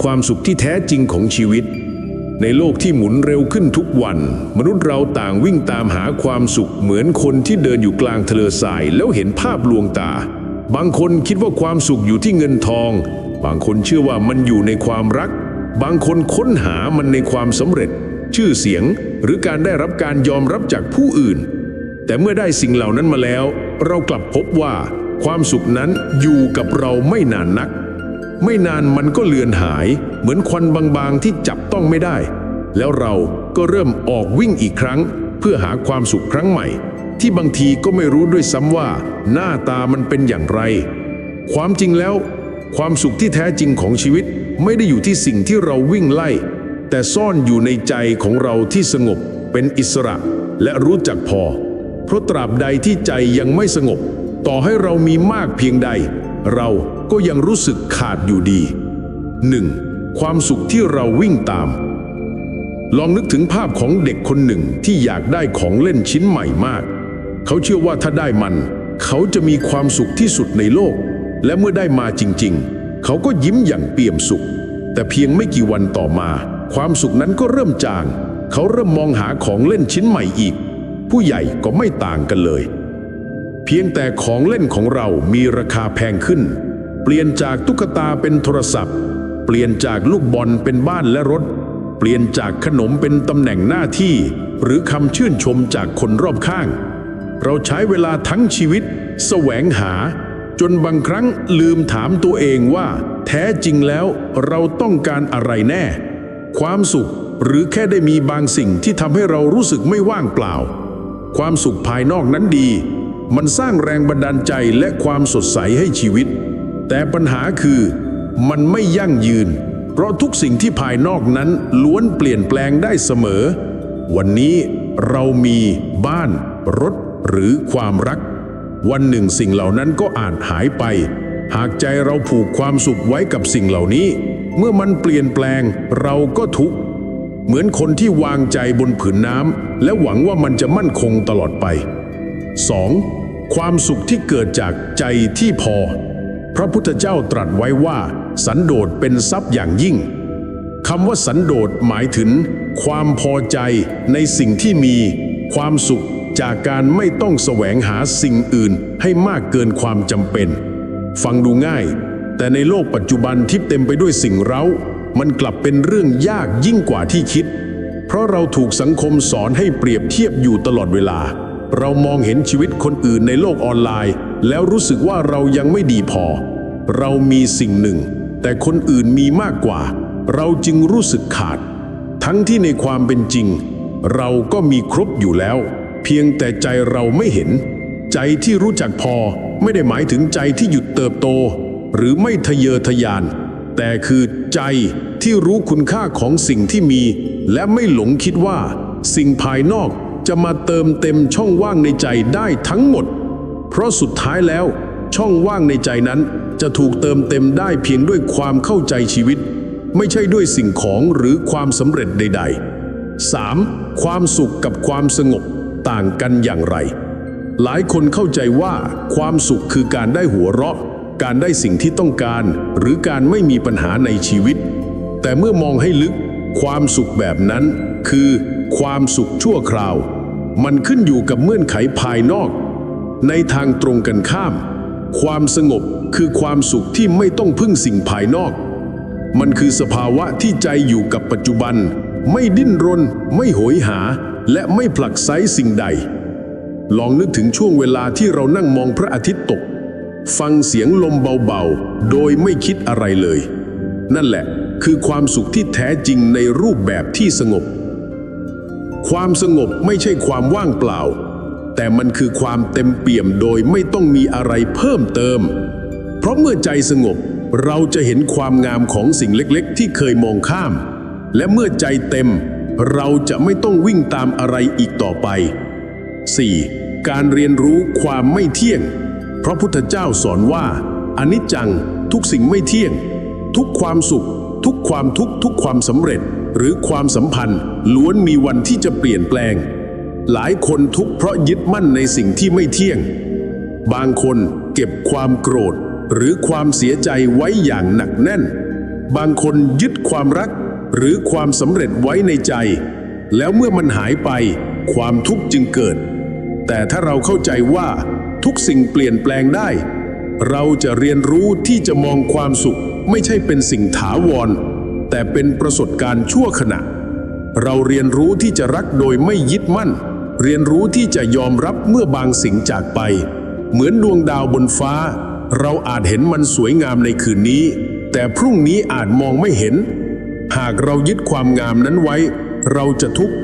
ความสุขที่แท้จริงของชีวิต ในโลกที่หมุนเร็วขึ้นทุกวัน มนุษย์เราต่างวิ่งตามหาความสุขเหมือนคนที่เดินอยู่กลางทะเลทรายแล้วเห็นภาพลวงตา บางคนคิดว่าความสุขอยู่ที่เงินทอง บางคนเชื่อว่ามันอยู่ในความรัก บางคนค้นหามันในความสำเร็จ ชื่อเสียง หรือการได้รับการยอมรับจากผู้อื่น แต่เมื่อได้สิ่งเหล่านั้นมาแล้ว เรากลับพบว่า ความสุขนั้นอยู่กับเราไม่นานนัก ไม่นานมันก็เลือนหาย เหมือนควันบางๆที่จับต้องไม่ได้ แล้วเราก็เริ่มออกวิ่งอีกครั้ง เพื่อหาความสุขครั้งใหม่ ที่บางทีก็ไม่รู้ด้วยซ้ำว่า หน้าตามันเป็นอย่างไร ความจริงแล้ว ความสุขที่แท้จริงของชีวิตไม่ได้อยู่ที่สิ่งที่เราวิ่งไล่ แต่ซ่อนอยู่ในใจของเราที่สงบ เป็นอิสระและรู้จักพอ เพราะตราบใดที่ใจยังไม่สงบ ต่อให้เรามีมากเพียงใด เราก็ยังรู้สึกขาดอยู่ดี 1. ความสุขที่เราวิ่งตาม ลองนึกถึงภาพของเด็กคนหนึ่งที่อยากได้ของเล่นชิ้นใหม่มาก เขาเชื่อว่าถ้าได้มัน เขาจะมีความสุขที่สุดในโลก และเมื่อได้มาจริง ๆ เขาก็ยิ้มอย่างเปี่ยมสุข แต่เพียงไม่กี่วันต่อมา ความสุขนั้นก็เริ่มจาง เขาเริ่มมองหาของเล่นชิ้นใหม่อีก ผู้ใหญ่ก็ไม่ต่างกันเลย เพียงแต่ของเล่นของเรามีราคาแพงขึ้น เปลี่ยนจากตุ๊กตาเป็นโทรศัพท์ เปลี่ยนจากลูกบอลเป็นบ้านและรถ เปลี่ยนจากขนมเป็นตำแหน่งหน้าที่ หรือคำชื่นชมจากคนรอบข้าง เราใช้เวลาทั้งชีวิต แสวงหา จนบางครั้งลืมถามตัวเองว่า แท้จริงแล้วเราต้องการอะไรแน่ ความสุขหรือแค่ได้มีบางสิ่งที่ทำให้เรารู้สึกไม่ว่างเปล่า ความสุขภายนอกนั้นดี มันสร้างแรงบันดาลใจและความสดใสให้ชีวิต แต่ปัญหาคือมันไม่ยั่งยืน เพราะทุกสิ่งที่ภายนอกนั้นล้วนเปลี่ยนแปลงได้เสมอ วันนี้เรามีบ้าน รถ หรือความรัก วันหนึ่งสิ่งเหล่านั้นก็อาจหายไป หากใจเราผูกความสุขไว้กับสิ่งเหล่านี้ เมื่อมันเปลี่ยนแปลงเราก็ทุกข์เหมือนคนที่วางใจบนผืนน้ำและหวังว่ามันจะมั่นคงตลอดไป 2. ความสุขที่เกิดจากใจที่พอ พระพุทธเจ้าตรัสไว้ว่า สันโดษเป็นทรัพย์อย่างยิ่งคำว่าสันโดษหมายถึง ความพอใจในสิ่งที่มี ความสุขจากการไม่ต้องแสวงหาสิ่งอื่นให้มากเกินความจำเป็น ฟังดูง่าย แต่ในโลกปัจจุบันที่เต็มไปด้วยสิ่งเร้า มันกลับเป็นเรื่องยากยิ่งกว่าที่คิด เพราะเราถูกสังคมสอนให้เปรียบเทียบอยู่ตลอดเวลา เรามองเห็นชีวิตคนอื่นในโลกออนไลน์ แล้วรู้สึกว่าเรายังไม่ดีพอ เรามีสิ่งหนึ่ง แต่คนอื่นมีมากกว่า เราจึงรู้สึกขาด ทั้งที่ในความเป็นจริง เราก็มีครบอยู่แล้ว เพียงแต่ใจเราไม่เห็น ใจที่รู้จักพอไม่ได้หมายถึงใจที่หยุดเติบโต หรือไม่ทะเยอทะยาน แต่คือใจที่รู้คุณค่าของสิ่งที่มี และไม่หลงคิดว่า สิ่งภายนอก จะมาเติมเต็มช่องว่างในใจได้ทั้งหมด เพราะสุดท้ายแล้ว ช่องว่างในใจนั้นจะถูกเติมเต็มได้เพียงด้วยความเข้าใจชีวิต ไม่ใช่ด้วยสิ่งของหรือความสำเร็จใด ๆ 3. ความสุขกับความสงบต่างกันอย่างไร หลายคนเข้าใจว่าความสุขคือการได้หัวเราะ การได้สิ่งที่ต้องการ หรือการไม่มีปัญหาในชีวิต แต่เมื่อมองให้ลึก ความสุขแบบนั้นคือ ความสุขชั่วคราว มันขึ้นอยู่กับเงื่อนไขภายนอก ในทางตรงกันข้าม ความสงบคือความสุขที่ไม่ต้องพึ่งสิ่งภายนอก มันคือสภาวะที่ใจอยู่กับปัจจุบัน ไม่ดิ้นรน ไม่โหยหา และไม่ผลักไสสิ่งใด ลองนึกถึงช่วงเวลาที่เรานั่งมองพระอาทิตย์ตก ฟังเสียงลมเบาๆ โดยไม่คิดอะไรเลย นั่นแหละคือความสุขที่แท้จริงในรูปแบบที่สงบ ความสงบไม่ใช่ความว่างเปล่า แต่มันคือความเต็มเปี่ยมโดยไม่ต้องมีอะไรเพิ่มเติม เพราะเมื่อใจสงบเราจะเห็นความงามของสิ่งเล็กๆ ที่เคยมองข้าม และเมื่อใจเต็ม เราจะไม่ต้องวิ่งตามอะไรอีกต่อไป 4. การเรียนรู้ความไม่เที่ยง พระพุทธเจ้าสอนว่าอนิจจังทุกสิ่งไม่เที่ยง ทุกความสุข ทุกความทุกข์ทุกความสำเร็จหรือความสัมพันธ์ ล้วนมีวันที่จะเปลี่ยนแปลง หลายคนทุกเพราะยึดมั่นในสิ่งที่ไม่เที่ยง บางคนเก็บความโกรธ หรือความเสียใจไว้อย่างหนักแน่น บางคนยึดความรัก หรือความสำเร็จไว้ในใจ แล้วเมื่อมันหายไป ความทุกข์จึงเกิด แต่ถ้าเราเข้าใจว่าทุกสิ่งเปลี่ยนแปลงได้ เราจะเรียนรู้ที่จะมองความสุข ไม่ใช่เป็นสิ่งถาวร แต่เป็นประสบการณ์ชั่วขณะ เราเรียนรู้ที่จะรักโดยไม่ยึดมั่น เรียนรู้ที่จะยอมรับเมื่อบางสิ่งจากไป เหมือนดวงดาวบนฟ้า เราอาจเห็นมันสวยงามในคืนนี้ แต่พรุ่งนี้อาจมองไม่เห็น หากเรายึดความงามนั้นไว้ เราจะทุกข์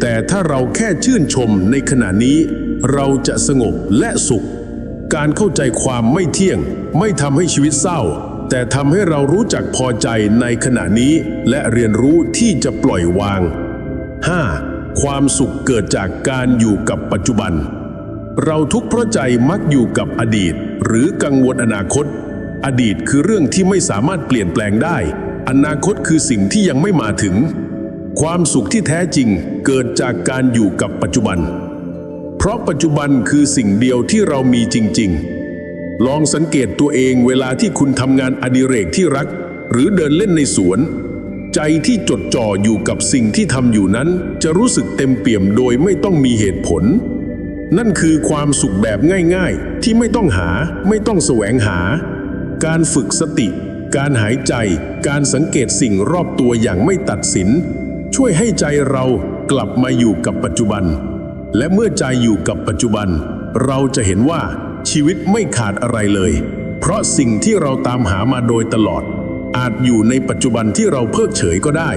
แต่ถ้าเราแค่ชื่นชมในขณะนี้ เราจะสงบและสุข การเข้าใจความไม่เที่ยง ไม่ทำให้ชีวิตเศร้า แต่ทำให้เรารู้จักพอใจในขณะนี้ และเรียนรู้ที่จะปล่อยวาง 5. ความสุขเกิดจากการอยู่กับปัจจุบัน เราทุกข์เพราะใจมักอยู่กับอดีต หรือกังวลอนาคต อดีตคือเรื่องที่ไม่สามารถเปลี่ยนแปลงได้ อนาคตคือสิ่งที่ยังไม่มาถึง ความสุขที่แท้จริงเกิดจากการอยู่กับปัจจุบัน เพราะปัจจุบันคือสิ่งเดียวที่เรามีจริง ๆ ลองสังเกตตัวเองเวลาที่คุณทำงานอดิเรกที่รัก หรือเดินเล่นในสวน ใจที่จดจ่ออยู่กับสิ่งที่ทำอยู่นั้น จะรู้สึกเต็มเปี่ยมโดยไม่ต้องมีเหตุผล นั่นคือความสุขแบบง่ายๆ ที่ไม่ต้องหาไม่ต้องแสวงหา การฝึกสติ การหายใจ การสังเกตสิ่งรอบตัวอย่างไม่ตัดสิน ช่วยให้ใจเรากลับมาอยู่กับปัจจุบัน และเมื่อใจอยู่กับปัจจุบัน เราจะเห็นว่า ชีวิตไม่ขาดอะไรเลย เพราะสิ่งที่เราตามหามาโดยตลอด อาจอยู่ในปัจจุบันที่เราเพิกเฉยก็ได้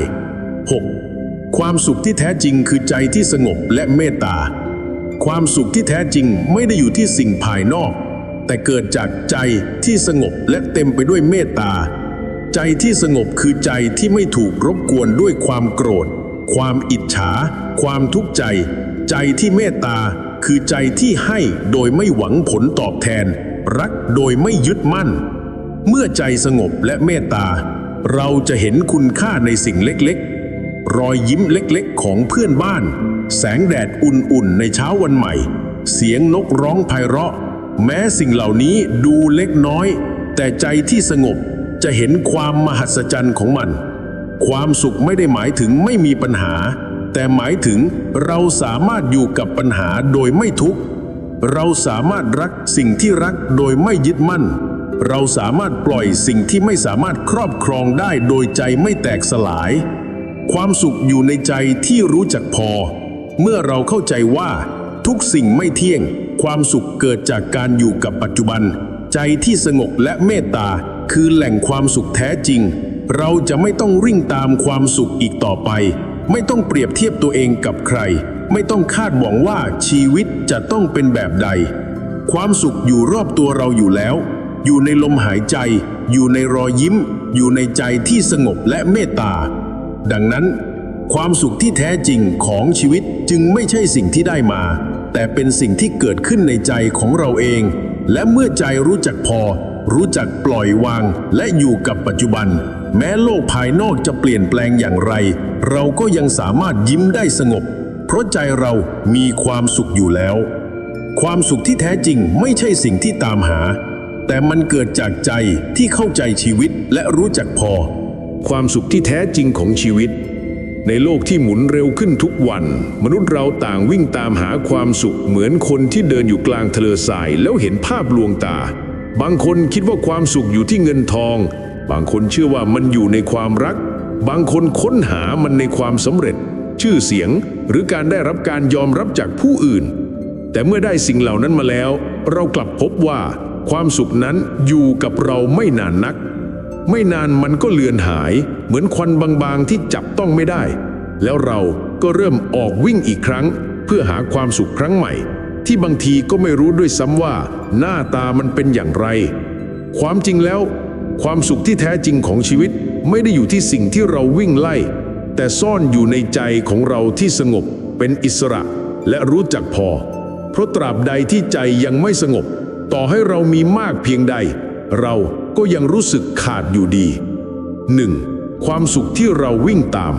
6. ความสุขที่แท้จริงคือใจที่สงบและเมตตา ความสุขที่แท้จริงไม่ได้อยู่ที่สิ่งภายนอก แต่เกิดจากใจที่สงบและเต็มไปด้วยเมตตา ใจที่สงบคือใจที่ไม่ถูกรบกวนด้วยความโกรธ ความอิจฉา ความทุกข์ใจ ใจที่เมตตา คือใจที่ให้โดยไม่หวังผลตอบแทน รักโดยไม่ยึดมั่น เมื่อใจสงบและเมตตา เราจะเห็นคุณค่าในสิ่งเล็กๆ รอยยิ้มเล็กๆ ของเพื่อนบ้าน แสงแดดอุ่นๆ ในเช้าวันใหม่ เสียงนกร้องไพเราะ แม้สิ่งเหล่านี้ดูเล็กน้อย แต่ใจที่สงบจะเห็นความมหัศจรรย์ของมัน ความสุขไม่ได้หมายถึงไม่มีปัญหา แต่หมายถึงเราสามารถอยู่กับปัญหาโดยไม่ทุกข์ เราสามารถรักสิ่งที่รักโดยไม่ยึดมั่น เราสามารถปล่อยสิ่งที่ไม่สามารถครอบครองได้โดยใจไม่แตกสลาย ความสุขอยู่ในใจที่รู้จักพอ เมื่อเราเข้าใจว่า ทุกสิ่งไม่เที่ยง ความสุขเกิดจากการอยู่กับปัจจุบัน ใจที่สงบและเมตตาคือแหล่งความสุขแท้จริง เราจะไม่ต้องริ่งตามความสุขอีกต่อไป ไม่ต้องเปรียบเทียบตัวเองกับใคร ไม่ต้องคาดหวังว่าชีวิตจะต้องเป็นแบบใด ความสุขอยู่รอบตัวเราอยู่แล้ว อยู่ในลมหายใจ อยู่ในรอยยิ้ม อยู่ในใจที่สงบและเมตตา ดังนั้น ความสุขที่แท้จริงของชีวิตจึงไม่ใช่สิ่งที่ได้มา แต่เป็นสิ่งที่เกิดขึ้นในใจของเราเอง และเมื่อใจรู้จักพอ รู้จักปล่อยวาง และอยู่กับปัจจุบัน แม้โลกภายนอกจะเปลี่ยนแปลงอย่างไร เราก็ยังสามารถยิ้มได้สงบ เพราะใจเรามีความสุขอยู่แล้ว ความสุขที่แท้จริงไม่ใช่สิ่งที่ตามหา แต่มันเกิดจากใจที่เข้าใจชีวิตและรู้จักพอ ความสุขที่แท้จริงของชีวิต ในโลกที่หมุนเร็วขึ้นทุกวัน มนุษย์เราต่างวิ่งตามหาความสุขเหมือนคนที่เดินอยู่กลางทะเลทรายแล้วเห็นภาพลวงตา บางคนคิดว่าความสุขอยู่ที่เงินทอง บางคนเชื่อว่ามันอยู่ในความรัก บางคนค้นหามันในความสำเร็จ ชื่อเสียงหรือการได้รับการยอมรับจากผู้อื่น แต่เมื่อได้สิ่งเหล่านั้นมาแล้ว เรากลับพบว่า ความสุขนั้นอยู่กับเราไม่นานนัก ไม่นานมันก็เลือนหาย เหมือนควันบางๆที่จับต้องไม่ได้ แล้วเราก็เริ่มออกวิ่งอีกครั้ง เพื่อหาความสุขครั้งใหม่ ที่บางทีก็ไม่รู้ด้วยซ้ำว่า หน้าตามันเป็นอย่างไร ความจริงแล้ว ความสุขที่แท้จริงของชีวิตไม่ได้อยู่ที่สิ่งที่เราวิ่งไล่ แต่ซ่อนอยู่ในใจของเราที่สงบ เป็นอิสระและรู้จักพอ เพราะตราบใดที่ใจยังไม่สงบ ต่อให้เรามีมากเพียงใด เราก็ยังรู้สึกขาดอยู่ดี 1. ความสุขที่เราวิ่งตาม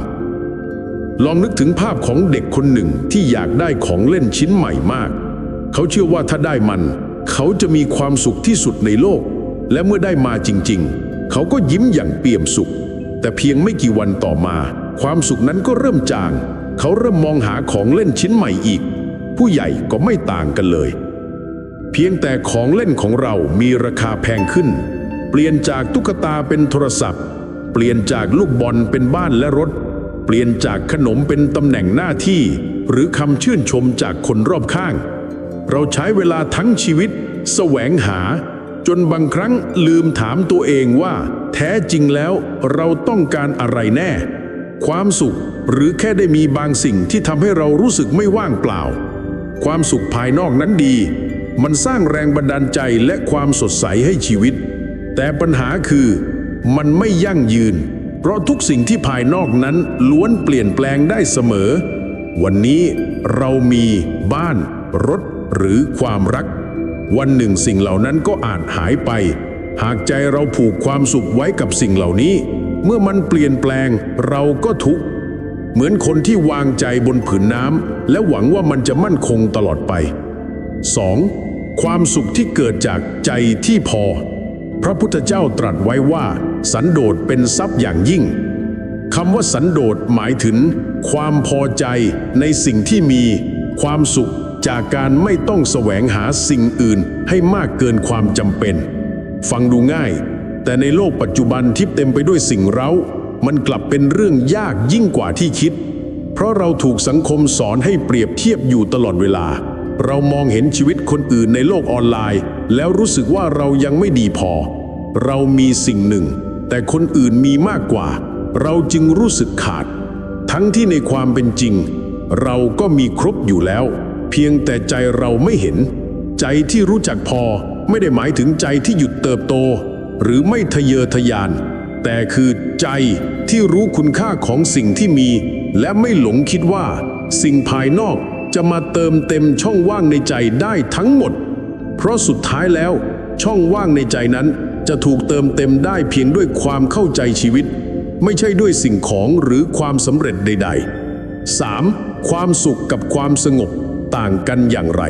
ลองนึกถึงภาพของเด็กคนหนึ่งที่อยากได้ของเล่นชิ้นใหม่มาก เขาเชื่อว่าถ้าได้มัน เขาจะมีความสุขที่สุดในโลก และเมื่อได้มาจริงๆ เขาก็ยิ้มอย่างเปี่ยมสุข แต่เพียงไม่กี่วันต่อมา ความสุขนั้นก็เริ่มจาง เขาเริ่มมองหาของเล่นชิ้นใหม่อีก ผู้ใหญ่ก็ไม่ต่างกันเลย เพียงแต่ของเล่นของเรามีราคาแพงขึ้น เปลี่ยนจากตุ๊กตาเป็นโทรศัพท์ เปลี่ยนจากลูกบอลเป็นบ้านและรถ เปลี่ยนจากขนมเป็นตำแหน่งหน้าที่ หรือคำชื่นชมจากคนรอบข้าง เราใช้เวลาทั้งชีวิต แสวงหา จนบางครั้งลืมถามตัวเองว่า แท้จริงแล้วเราต้องการอะไรแน่ ความสุขหรือแค่ได้มีบางสิ่งที่ทำให้เรารู้สึกไม่ว่างเปล่า ความสุขภายนอกนั้นดี มันสร้างแรงบันดาลใจและความสดใสให้ชีวิต แต่ปัญหาคือ มันไม่ยั่งยืน เพราะทุกสิ่งที่ภายนอกนั้นล้วนเปลี่ยนแปลงได้เสมอ วันนี้เรามีบ้าน รถ หรือความรัก วันหนึ่งสิ่งเหล่านั้นก็อาจหายไป หากใจเราผูกความสุขไว้กับสิ่งเหล่านี้ เมื่อมันเปลี่ยนแปลงเราก็ทุกข์เหมือนคนที่วางใจบนผืนน้ำและหวังว่ามันจะมั่นคงตลอดไป 2. ความสุขที่เกิดจากใจที่พอ พระพุทธเจ้าตรัสไว้ว่า สันโดษเป็นทรัพย์อย่างยิ่งคำว่าสันโดษหมายถึง ความพอใจในสิ่งที่มี ความสุข จากการไม่ต้องแสวงหาสิ่งอื่นให้มากเกินความจำเป็น ฟังดูง่าย แต่ในโลกปัจจุบันที่เต็มไปด้วยสิ่งเร้า มันกลับเป็นเรื่องยากยิ่งกว่าที่คิด เพราะเราถูกสังคมสอนให้เปรียบเทียบอยู่ตลอดเวลา เรามองเห็นชีวิตคนอื่นในโลกออนไลน์ แล้วรู้สึกว่าเรายังไม่ดีพอ เรามีสิ่งหนึ่ง แต่คนอื่นมีมากกว่า เราจึงรู้สึกขาด ทั้งที่ในความเป็นจริง เราก็มีครบอยู่แล้ว เพียงแต่ใจเราไม่เห็น ใจที่รู้จักพอไม่ได้หมายถึงใจที่หยุดเติบโต หรือไม่ทะเยอทะยาน แต่คือใจที่รู้คุณค่าของสิ่งที่มี และไม่หลงคิดว่า สิ่งภายนอกจะมาเติมเต็มช่องว่างในใจได้ทั้งหมด เพราะสุดท้ายแล้ว ช่องว่างในใจนั้นจะถูกเติมเต็มได้เพียงด้วยความเข้าใจชีวิต ไม่ใช่ด้วยสิ่งของหรือความสำเร็จใด ๆ 3. ความสุขกับความสงบ ต่างกันอย่างไร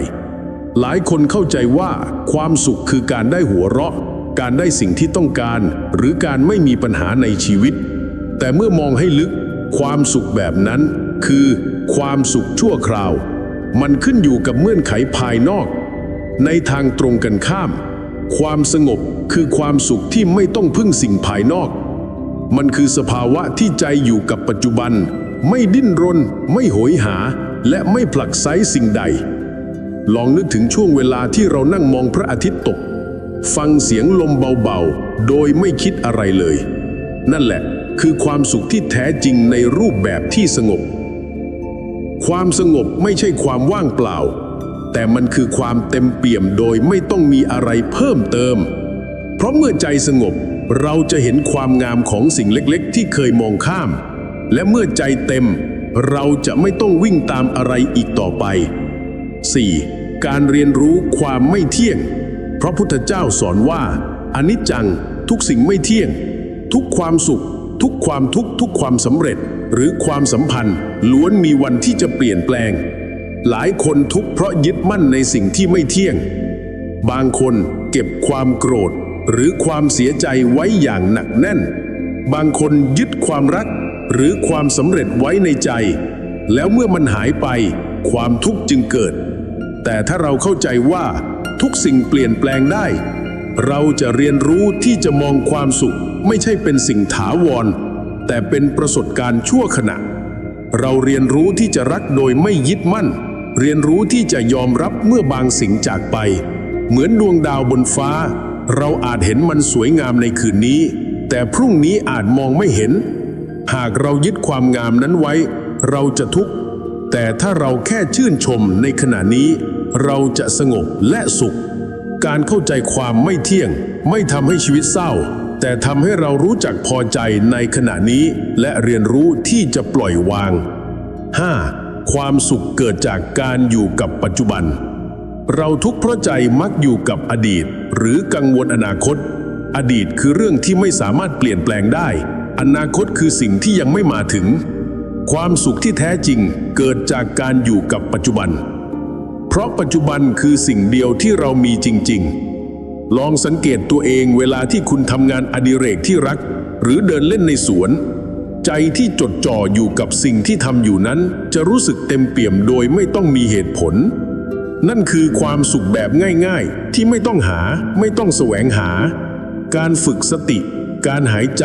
หลายคนเข้าใจว่าความสุขคือการได้หัวเราะ การได้สิ่งที่ต้องการ หรือการไม่มีปัญหาในชีวิต แต่เมื่อมองให้ลึก ความสุขแบบนั้น คือ ความสุขชั่วคราว มันขึ้นอยู่กับเงื่อนไขภายนอก ในทางตรงกันข้าม ความสงบคือความสุขที่ไม่ต้องพึ่งสิ่งภายนอก มันคือสภาวะที่ใจอยู่กับปัจจุบัน ไม่ดิ้นรน ไม่โหยหา และไม่ผลักไสสิ่งใด ลองนึกถึงช่วงเวลาที่เรานั่งมองพระอาทิตย์ตก ฟังเสียงลมเบาๆ โดยไม่คิดอะไรเลย นั่นแหละคือความสุขที่แท้จริงในรูปแบบที่สงบ ความสงบไม่ใช่ความว่างเปล่า แต่มันคือความเต็มเปี่ยมโดยไม่ต้องมีอะไรเพิ่มเติม เพราะเมื่อใจสงบเราจะเห็นความงามของสิ่งเล็กๆ ที่เคยมองข้าม และเมื่อใจเต็ม เราจะไม่ต้องวิ่งตามอะไรอีกต่อไป 4. การเรียนรู้ความไม่เที่ยง พระพุทธเจ้าสอนว่าอนิจจัง ทุกสิ่งไม่เที่ยง ทุกความสุข ทุกความทุกทุกความสำเร็จ หรือความสัมพันธ์ ล้วนมีวันที่จะเปลี่ยนแปลง หลายคนทุกเพราะยึดมั่นในสิ่งที่ไม่เที่ยง บางคนเก็บความโกรธ หรือความเสียใจไว้อย่างหนักแน่น บางคนยึดความรัก หรือความสำเร็จไว้ในใจ แล้วเมื่อมันหายไป ความทุกข์จึงเกิด แต่ถ้าเราเข้าใจว่าทุกสิ่งเปลี่ยนแปลงได้ เราจะเรียนรู้ที่จะมองความสุขไม่ใช่เป็นสิ่งถาวร แต่เป็นประสบการณ์ชั่วขณะ เราเรียนรู้ที่จะรักโดยไม่ยึดมั่น เรียนรู้ที่จะยอมรับเมื่อบางสิ่งจากไป เหมือนดวงดาวบนฟ้า เราอาจเห็นมันสวยงามในคืนนี้ แต่พรุ่งนี้อาจมองไม่เห็น หากเรายึดความงามนั้นไว้ เราจะทุกข์ แต่ถ้าเราแค่ชื่นชมในขณะนี้ เราจะสงบและสุข การเข้าใจความไม่เที่ยง ไม่ทำให้ชีวิตเศร้า แต่ทำให้เรารู้จักพอใจในขณะนี้ และเรียนรู้ที่จะปล่อยวาง 5. ความสุขเกิดจากการอยู่กับปัจจุบัน เราทุกข์เพราะใจมักอยู่กับอดีต หรือกังวลอนาคต อดีตคือเรื่องที่ไม่สามารถเปลี่ยนแปลงได้ อนาคตคือสิ่งที่ยังไม่มาถึง ความสุขที่แท้จริงเกิดจากการอยู่กับปัจจุบัน เพราะปัจจุบันคือสิ่งเดียวที่เรามีจริง ๆ ลองสังเกตตัวเองเวลาที่คุณทำงานอดิเรกที่รัก หรือเดินเล่นในสวน ใจที่จดจ่ออยู่กับสิ่งที่ทำอยู่นั้น จะรู้สึกเต็มเปี่ยมโดยไม่ต้องมีเหตุผล นั่นคือความสุขแบบง่าย ๆ ที่ไม่ต้องหา ไม่ต้องแสวงหา การฝึกสติ การหายใจ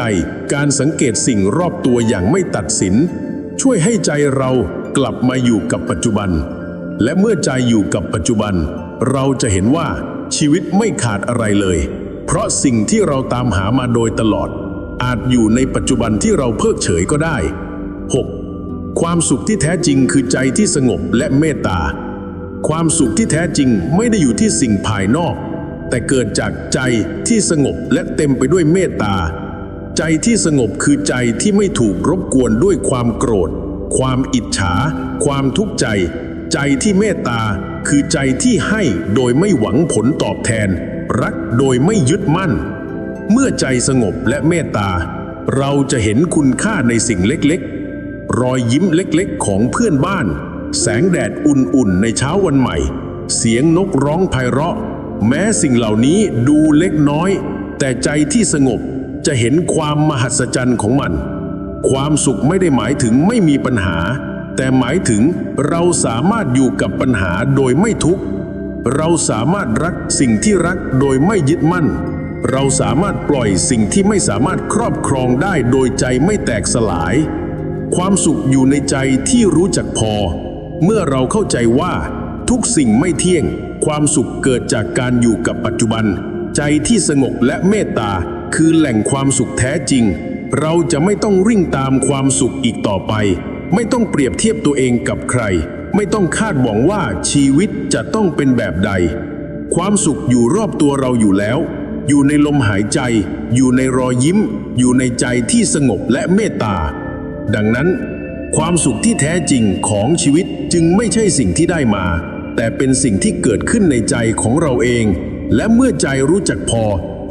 การสังเกตสิ่งรอบตัวอย่างไม่ตัดสิน ช่วยให้ใจเรากลับมาอยู่กับปัจจุบัน และเมื่อใจอยู่กับปัจจุบัน เราจะเห็นว่าชีวิตไม่ขาดอะไรเลย เพราะสิ่งที่เราตามหามาโดยตลอด อาจอยู่ในปัจจุบันที่เราเพิกเฉยก็ได้ 6. ความสุขที่แท้จริงคือใจที่สงบและเมตตา ความสุขที่แท้จริงไม่ได้อยู่ที่สิ่งภายนอก แต่เกิดจากใจที่สงบและเต็มไปด้วยเมตตา ใจที่สงบคือใจที่ไม่ถูกรบกวนด้วยความโกรธ ความอิจฉา ความทุกข์ใจ ใจที่เมตตาคือใจที่ให้โดยไม่หวังผลตอบแทน รักโดยไม่ยึดมั่น เมื่อใจสงบและเมตตา เราจะเห็นคุณค่าในสิ่งเล็กๆ รอยยิ้มเล็กๆ ของเพื่อนบ้าน แสงแดดอุ่นๆ ในเช้าวันใหม่ เสียงนกร้องไพเราะ แม้สิ่งเหล่านี้ดูเล็กน้อย แต่ใจที่สงบจะเห็นความมหัศจรรย์ของมัน ความสุขไม่ได้หมายถึงไม่มีปัญหา แต่หมายถึงเราสามารถอยู่กับปัญหาโดยไม่ทุกข์ เราสามารถรักสิ่งที่รักโดยไม่ยึดมั่น เราสามารถปล่อยสิ่งที่ไม่สามารถครอบครองได้โดยใจไม่แตกสลาย ความสุขอยู่ในใจที่รู้จักพอ เมื่อเราเข้าใจว่าทุกสิ่งไม่เที่ยง ความสุขเกิดจากการอยู่กับปัจจุบัน ใจที่สงบและเมตตาคือแหล่งความสุขแท้จริง เราจะไม่ต้องริ่งตามความสุขอีกต่อไป ไม่ต้องเปรียบเทียบตัวเองกับใคร ไม่ต้องคาดหวังว่าชีวิตจะต้องเป็นแบบใด ความสุขอยู่รอบตัวเราอยู่แล้ว อยู่ในลมหายใจ อยู่ในรอยยิ้ม อยู่ในใจที่สงบและเมตตา ดังนั้น ความสุขที่แท้จริงของชีวิตจึงไม่ใช่สิ่งที่ได้มา แต่เป็นสิ่งที่เกิดขึ้นในใจของเราเอง และเมื่อใจรู้จักพอ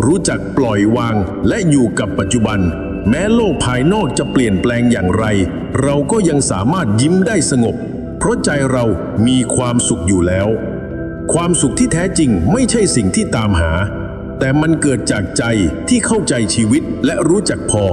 รู้จักปล่อยวาง และอยู่กับปัจจุบัน แม้โลกภายนอกจะเปลี่ยนแปลงอย่างไร เราก็ยังสามารถยิ้มได้สงบ เพราะใจเรามีความสุขอยู่แล้ว ความสุขที่แท้จริงไม่ใช่สิ่งที่ตามหา แต่มันเกิดจากใจที่เข้าใจชีวิตและรู้จักพอ